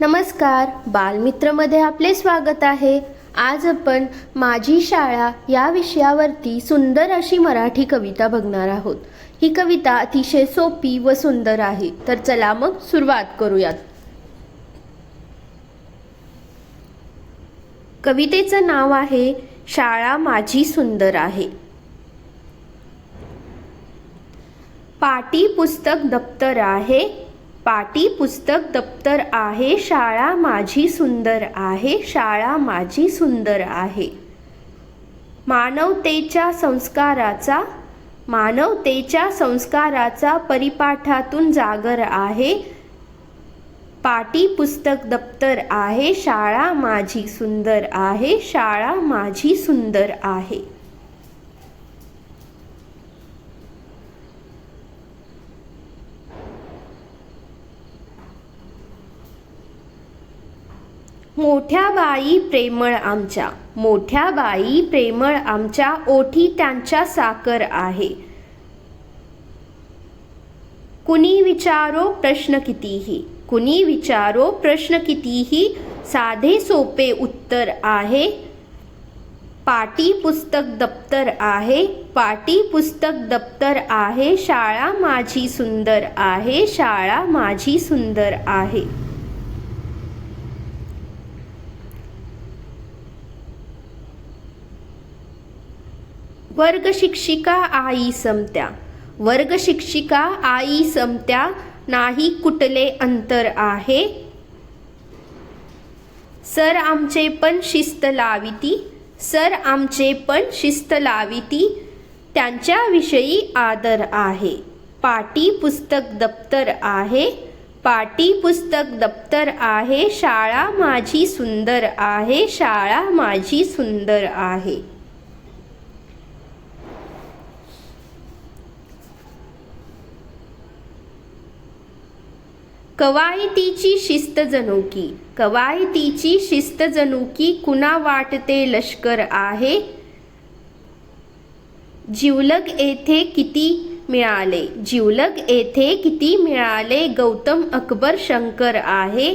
नमस्कार बालमित्रमध्ये आपले स्वागत आहे. आज आपण माझी शाळा या विषयावरती सुंदर अशी मराठी कविता बघणार आहोत. ही कविता अतिशय सोपी व सुंदर आहे. तर चला मग सुरुवात करूयात. कवितेचं नाव आहे शाळा माझी सुंदर आहे. पाटी पुस्तक दप्तर आहे पाटी पुस्तक दप्तर आहे शाळा माझी सुंदर आहे शाळा माझी सुंदर आहे. मानवतेच्या संस्काराचा मानवतेच्या संस्काराचा परिपाठातून जागर आहे. पाटी पुस्तक दप्तर आहे शाळा माझी सुंदर आहे शाळा माझी सुंदर आहे. मोठ्या बाई प्रेमळ आमच्या. मोठ्या बाई प्रेमळ आमच्या ओठी त्यांच्या साकर आहे. कुणी विचारो प्रश्न कितीही. कुणी विचारो प्रश्न कितीही. साधे सोपे उत्तर आहे. पाटी पुस्तक दप्तर आहे. पाटी पुस्तक दप्तर आहे. शाळा माझी सुंदर आहे. शाळा माझी सुंदर आहे. वर्ग शिक्षिका आई समत्या. वर्ग शिक्षिका आई समत्या नाही कुठले अंतर आहे? सर आमचे पण शिस्त लाविती सर आमचे पण शिस्त लाविती त्यांच्याविषयी आदर आहे. पाटी पुस्तक दप्तर आहे पाटी पुस्तक दप्तर आहे शाळा माझी सुंदर आहे शाळा माझी सुंदर आहे. कवायतीची शिस्त जनुकी कवायतीची शिस्त जनुकी कुणा वाटते लष्कर आहे? जिवलग येथे किती मिळाले? जिवलग येथे किती मिळाले? गौतम अकबर शंकर आहे?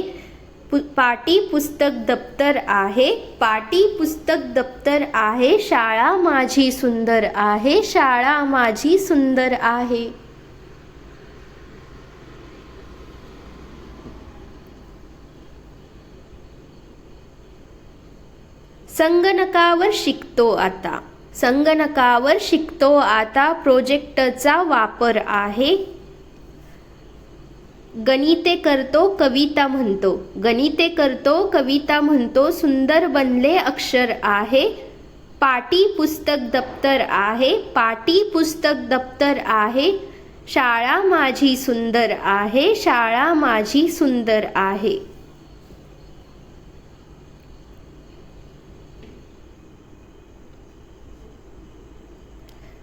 पु पाटी पुस्तक दप्तर आहे? पाटी पुस्तक दप्तर आहे? शाळा माझी सुंदर आहे? शाळा माझी सुंदर आहे. संगणकावर शिकतो आता. संगणकावर शिकतो आता प्रोजेक्टचा वापर आहे. गणिते करतो कविता म्हणतो. गणिते करतो कविता म्हणतो सुंदर बनले अक्षर आहे. पाटी पुस्तक दप्तर आहे. पाटी पुस्तक दप्तर आहे. शाळा माझी सुंदर आहे. शाळा माझी सुंदर आहे.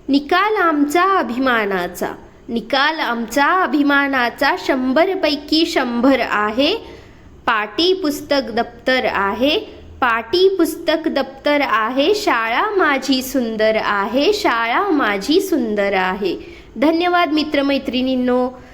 निकाल आमचा अभिमानाचा. निकाल आमचा अभिमानाचा शंभरपैकी शंभर आहे. पाटी पुस्तक दप्तर आहे. पाटी पुस्तक दप्तर आहे. शाळा माझी सुंदर आहे. शाळा माझी सुंदर आहे. धन्यवाद मित्रमैत्रिणींनो.